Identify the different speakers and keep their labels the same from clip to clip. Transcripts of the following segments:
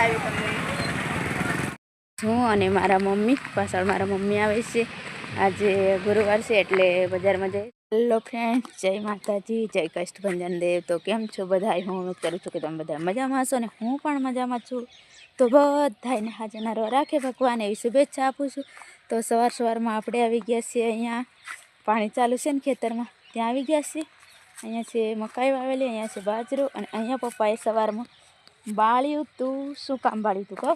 Speaker 1: બતાવી તમને? હું અને મારા મમ્મી પાછળ મારા મમ્મી આવે છે. આજે ગુરુવાર છે એટલે બજારમાં જઈ. હેલો ફ્રેન્ડ જય માતાજી જય કષ્ટભંજન દેવ. તો કેમ છો બધા હું ઉમ્મીદ કરું છું કે તમે બધા મજામાં હશો ને હું પણ મજામાં છું. તો બધાને હાજરના રહો રાખે ભગવાન એવી શુભેચ્છા આપું છું. તો સવાર સવારમાં આપણે આવી ગયા છીએ અહીંયા. પાણી ચાલુ છે ને ખેતરમાં. ત્યાં આવી ગયા છીએ. અહીંયા છે મકાઈ વાવેલી અહીંયા છે બાજરો અને અહીંયા પપ્પાએ સવારમાં બાળ્યું તું શું કામ બાળ્યું તું કહો?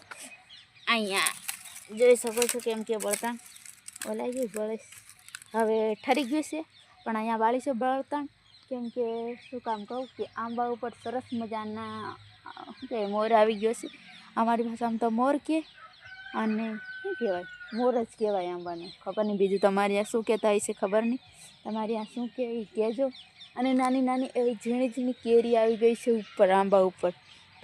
Speaker 1: અહીંયા, જોઈ શકો છો કેમ કે બળતણ ઓલાઈ ગયું બળે. હવે ઠરી ગયું છે, પણ અહીંયા બાળી છે બળતણ. કેમ કે શું કામ કહું કે આંબા ઉપર સરસ મજાના કે મોર આવી ગયો છે. અમારી ભાષામાં તો મોર કે, અને શું કહેવાય, મોર જ કહેવાય આંબાને. ખબર નહીં, બીજું તમારી આ શું કહેતા હશે ખબર નહીં. તમારી આ શું કહેવી કહેજો. અને નાની નાની એવી ઝીણી ઝીણી કેરી આવી ગઈ છે ઉપર, આંબા ઉપર.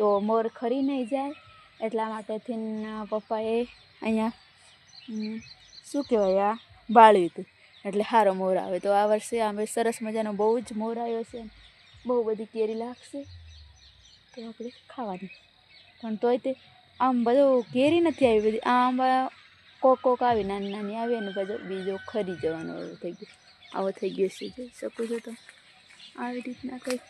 Speaker 1: તો મોર ખરી નહીં જાય. એટલા માટેથી ન પપ્પાએ અહીંયા શું કહેવાય આ બાળ્યું હતું. એટલે સારો મોર આવે. તો આ વર્ષે અમે સરસ મજાનો બહુ જ મોર આવ્યો છે. બહુ બધી કેરી લાગશે. તો આપણે ખાવાની. પણ તોય તે આમ બધું કેરી નથી આવી. બધી આ આંબા કોક કોક આવી, નાની નાની આવી અને બધો બીજો ખરી જવાનો એવો થઈ ગયો. આવો થઈ ગયો છે. જોઈ શકો છો તો આવી રીતના કંઈક.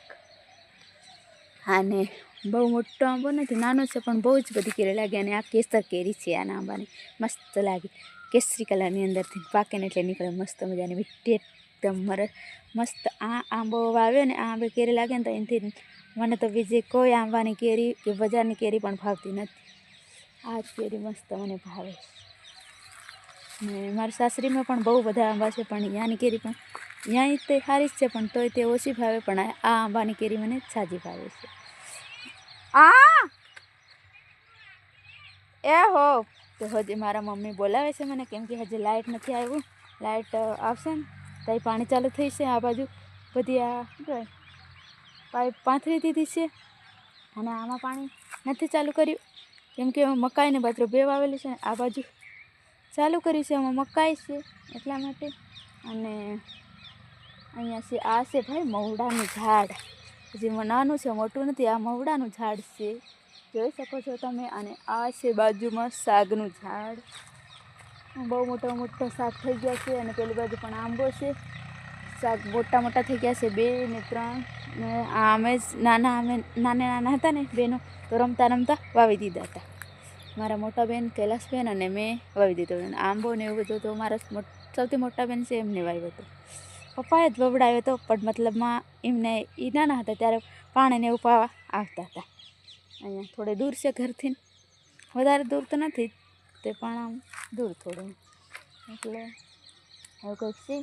Speaker 1: હા ને. બહુ મોટો આંબો નથી, નાનો છે, પણ બહુ જ બધી કેરી લાગે અને આ કેસર કેરી છે આના આંબાની. મસ્ત લાગે. કેસરી કલરની અંદરથી પાકે ને એટલે નીકળે મસ્ત મજાની, મીઠી એકદમ મરસ. મસ્ત આ આંબો વાવ્યો ને આ આંબે કેરી લાગે ને તો એનાથી મને તો બીજી કોઈ આંબાની કેરી કે બજારની કેરી પણ ભાવતી નથી. આ જ કેરી મસ્ત મને ભાવે. ને મારી સાસરીમાં પણ બહુ બધા આંબા છે, પણ ત્યાંની કેરી પણ ત્યાં તે સારી જ છે, પણ તોય તે ઓછી ભાવે, પણ આ આંબાની કેરી મને સાજી ભાવે છે. આ! એ હો. તો હજી મારા મમ્મી બોલાવે છે મને, કેમ કે હજી લાઇટ નથી આવ્યું. લાઇટ આવશે ને? તો પાણી ચાલુ થઈ છે આ બાજુ. બધી આ પાઇપ પાથરી દીધી છે. અને આમાં પાણી નથી ચાલુ કર્યું. કેમ કે મકાઈ ને બાજરો બે વાવેલી છે આ બાજુ ચાલુ કર્યું છે. એમાં મકાઈ છે એટલા માટે. અને અહીંયા છે, આ છે ભાઈ મવડાનું ઝાડ. હજી મનાનું નાનું છે, મોટું નથી, આ મવડાનું ઝાડ છે. જોઈ શકો છો તમે, અને આ છે બાજુમાં શાકનું ઝાડ. બહુ મોટા મોટા શાક થઈ ગયા છે, અને પેલી બાજુ પણ આંબો છે. શાક મોટા મોટા થઈ ગયા છે, બે ને ત્રણ. ને આ અમે જ નાના, અમે નાના નાના હતા ને, બેનો, તો રમતા રમતા વાવી દીધા હતા. મારા મોટા બેન કૈલાસબેન અને મેં વાવી દીધો. આંબો ને એવું બધું તો મારા સૌથી મોટા બેન છે, એમને વાવ્યો હતો. પપ્પાએ જ વવડાવ્યો હતો, પણ મતલબમાં એમને એ નાના હતા, ત્યારે પાણીને એવું પાવા આવતા હતા. અહીંયા થોડે દૂર છે ઘરથી. વધારે દૂર તો નથી, તે પણ આમ દૂર થોડું એટલે આવું કંઈક છે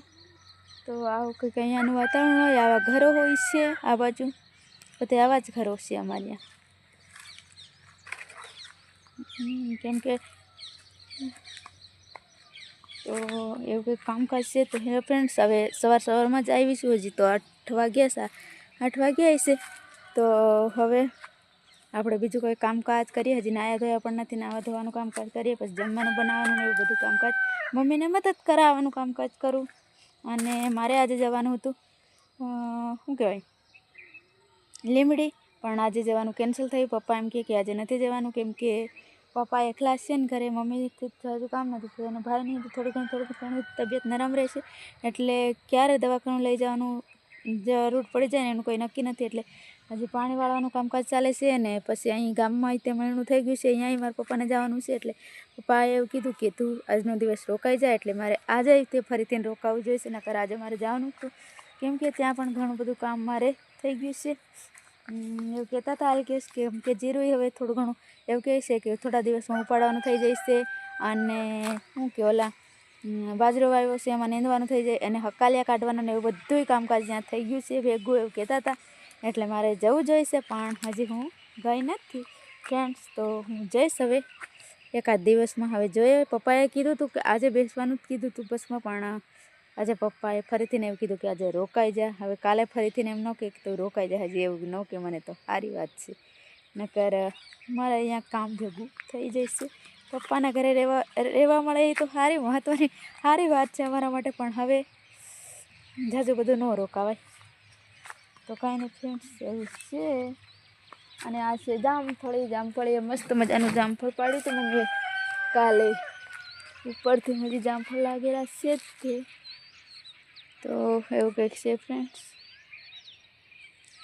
Speaker 1: તો આવું કંઈક અહીંયાનું વાતાવરણ હોય, આવા ઘરો હોય છે આ બાજુ. બધે આવા જ ઘરો છે અમારે કેમ કે તો એવું કંઈક કામકાજ છે તો હેલો ફ્રેન્ડ્સ હવે સવાર સવારમાં જ આવીશું હજી તો આઠ વાગ્યા સા આઠ વાગ્યા હશે. તો હવે આપણે બીજું કોઈ કામકાજ કરીએ, હજી નાયા ધોયા પણ નથી, નાવા ધોવાનું કામકાજ કરીએ, પછી જમવાનું બનાવવાનું એવું બધું કામકાજ. મમ્મીને મદદ કરાવવાનું કામકાજ કરું અને મારે આજે જવાનું હતું શું કહેવાય, લીમડી, પણ આજે જવાનું કેન્સલ થયું. પપ્પા એમ કહે કે આજે નથી જવાનું, કેમ કે પપ્પા એકલા છે ને ઘરે મમ્મી થતું કામ નથી થયું અને ભાઈની થોડી ઘણી થોડી ઘણી તબિયત નરમ રહેશે. એટલે ક્યારે દવાખાનું લઈ જવાનું જરૂર પડી જાય ને એનું કોઈ નક્કી નથી. એટલે હજી પાણી વાળવાનું કામકાજ ચાલે છે ને પછી અહીં ગામમાં તે મહિનું થઈ ગયું છે. અહીંયા મારા પપ્પાને જવાનું છે. એટલે પપ્પાએ એવું કીધું કે તું આજનો દિવસ રોકાઈ જાય એટલે મારે આજે તે ફરીથી રોકાવું જોઈશે. નકર આજે મારે જવાનું હતું. કેમ કે ત્યાં પણ ઘણું બધું કામ મારે થઈ ગયું છે. એવું કહેતા હતા કેસ કે કે જીરું હવે થોડું ઘણું એવું કહે છે કે થોડા દિવસમાં ઉપાડવાનું થઈ જશે અને શું કે ઓલા બાજરો વાવ્યો છે, એમાં નીંદવાનું થઈ જાય અને હકાલિયા કાઢવાનું ને એવું બધુંય કામકાજ ત્યાં થઈ ગયું છે, ભેગું એવું કહેતા હતા. એટલે મારે જવું જોઈશે, પણ હજી હું ગઈ નથી. ફ્રેન્ડ્સ તો હું જઈશ હવે. એકાદ દિવસમાં હવે જોઈએ. પપ્પાએ કીધું હતું કે આજે બેસવાનું જ કીધું હતું બસમાં, પણ આજે પપ્પાએ ફરીથીને એવું કીધું કે આજે રોકાઈ જા. હવે કાલે ફરીથીને એમ ન કે તું રોકાઈ જા હજી એવું ન કે મને તો. સારી વાત છે. નકર મારે અહીંયા કામ ભેગું થઈ જશે પપ્પાના ઘરે રહેવા રહેવા મળે એ તો સારી મહત્ત્વની સારી વાત છે અમારા માટે, પણ હવે જાજુ બધું ન રોકાવાય. તો કાંઈ નહીં ફ્રેન્ડ્સ એવું છે. અને આ છે જામફળી જામફળી મસ્ત મજાનું જામફળ પાડ્યું હતું મમ્મીએ. કાલે ઉપરથી હજી જામફળ લાગેલા છે જ તે. તો એવું કંઈક છે ફ્રેન્ડ્સ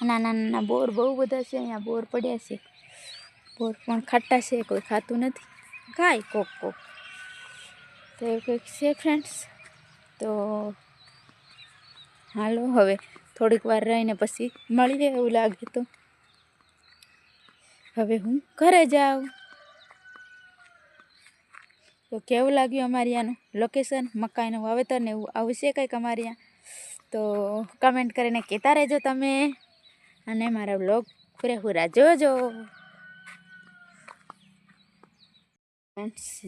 Speaker 1: નાના નાના બોર બહુ બધા છે, અહીંયા બોર પડ્યા છે. બોર પણ ખાટા છે, કોઈ ખાતું નથી. ખાય કોક કોક. તો એવું કંઈક છે ફ્રેન્ડ્સ તો હાલો, હવે થોડીક વાર રહીને પછી મળીએ એવું લાગે તો. હવે હું ઘરે જાઉં. તો કેવું લાગ્યું અમારી આનું લોકેશન મકાઈનું વાવેતર ને એવું? આવશે કંઈક અમારી તો કમેન્ટ કરીને કહેતા રહેજો તમે. અને મારા બ્લોગ પૂરેપૂરા જોજો.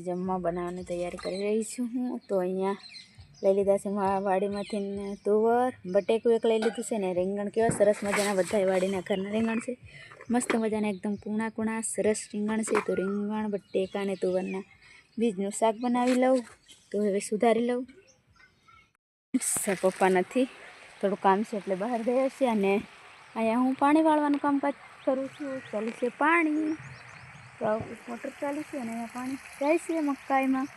Speaker 1: જમવા બનાવવાની તૈયારી કરી રહી છું હું. તો અહીંયા લઈ લીધા છે મારા વાડીમાંથી તુવર. બટેકું એક લઈ લીધું છે ને રીંગણ કેવા સરસ મજાના બધા વાડીના ઘરના રીંગણ છે. મસ્ત મજાના એકદમ કૂણા કૂણા સરસ રીંગણ છે. તો રીંગણ, બટેકા અને તુવરના બીજનું શાક બનાવી લઉં, તો હવે સુધારી લઉં. પપ્પા નથી, થોડું કામ છે એટલે બહાર ગયા છે અને અહીંયા હું પાણી વાળવાનું કામકાજ કરું છું. ચાલુ છે પાણી. તો મોટર ચાલુ છે અને અહીંયા પાણી જાય છે મકાઈમાં.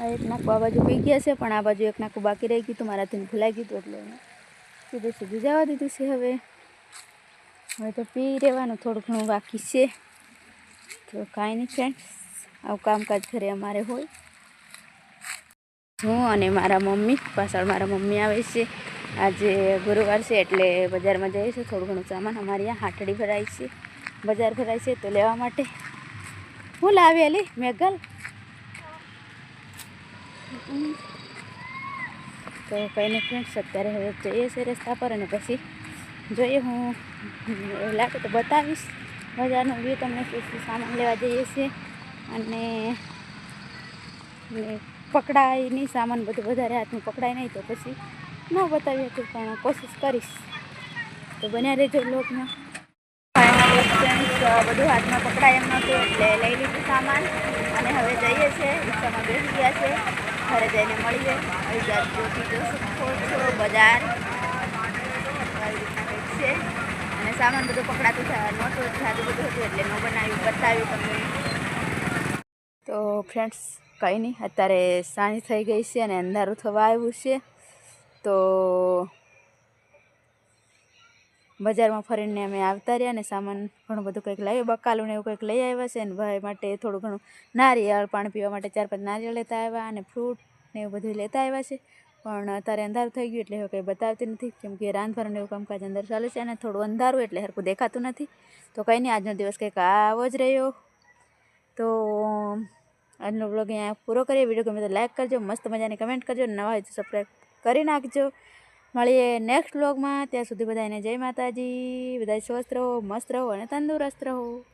Speaker 1: આ એક નાખું, આ બાજુ પી ગયા છે, પણ આ બાજુ એક નાખું બાકી રહી ગયું હતું મારાથી ભૂલાઈ ગયું હતું એટલે સીધું સીધું જવા દીધું છે હવે. હવે તો પી રહેવાનું, થોડું ઘણું બાકી છે. તો કાંઈ નહીં ફ્રેન્ડ્સ આવું કામકાજ ઘરે અમારે હોય. હું અને મારા મમ્મી, પાછળ મારા મમ્મી આવે છે. આજે ગુરુવાર છે એટલે બજારમાં જઈએ છીએ. થોડું ઘણું સામાન અમારી ત્યાં હાટડી ભરાય છે. બજાર ભરાય છે તો લેવા માટે. હું લાવી અલી, મેઘલ? તો કંઈ નહીં ફ્રેન્ડ્સ અત્યારે હવે જઈએ છીએ રસ્તા પર અને પછી જોઈએ હું. લાગે તો બતાવીશ. બજારનો વ્યૂ તમને શું શું સામાન લેવા જઈએ છીએ. અને પકડાય નહીં સામાન બધું વધારે હાથમાં પકડાય નહીં તો પછી ન બતાવી હતું પણ કોશિશ કરીશ. તો બન્યા રહેજો લોકમાં બધું હાથમાં પકડાય એમ નહોતું, એટલે લઈ લીધું સામાન. અને હવે જઈએ છીએ રિક્ષામાં બેસી ગયા છે. ઘરે જઈને મળીએ. આવી જાત જોતી જોશો બજાર. આવી રીતના છે. સામાન બધું પકડાતું નહોતું સાદું બધું હતું એટલે ન બનાવ્યું, બતાવ્યું તમને. તો ફ્રેન્ડ્સ કંઈ નહીં, અત્યારે સાંજ થઈ ગઈ છે અને અંધારું થવા આવ્યું છે. તો બજારમાં ફરીને અમે આવતા રહ્યા અને સામાન ઘણું બધું કંઈક લાવ્યું બકાલું ને એવું કંઈક લઈ આવ્યા છે અને ભાઈ માટે થોડું ઘણું નારિયેળ પાણી પીવા માટે ચાર પાંચ નારિયેળ લેતા આવ્યા અને ફ્રૂટ ને એવું બધું લેતા આવ્યા છે. પણ અત્યારે અંધારું થઈ ગયું એટલે એવું કંઈ બતાવતી નથી, કેમ કે રાંધવાનું એવું કામકાજ અંદર ચાલે છે અને થોડું અંધારું એટલે હરખું દેખાતું નથી. તો કંઈ નહીં, આજનો દિવસ કંઈક આવો જ રહ્યો. તો આજનો બ્લોગ અહીંયા પૂરો કરીએ. વીડિયો ગમે તો લાઈક કરજો, મસ્ત મજાની કમેન્ટ કરજો, નવા હોય તો સબસ્ક્રાઈબ કરી નાખજો. મળીએ નેક્સ્ટ બ્લોગમાં ત્યાં સુધી બધાને જય માતાજી. બધા સ્વસ્થ રહો, મસ્ત રહો અને તંદુરસ્ત રહો.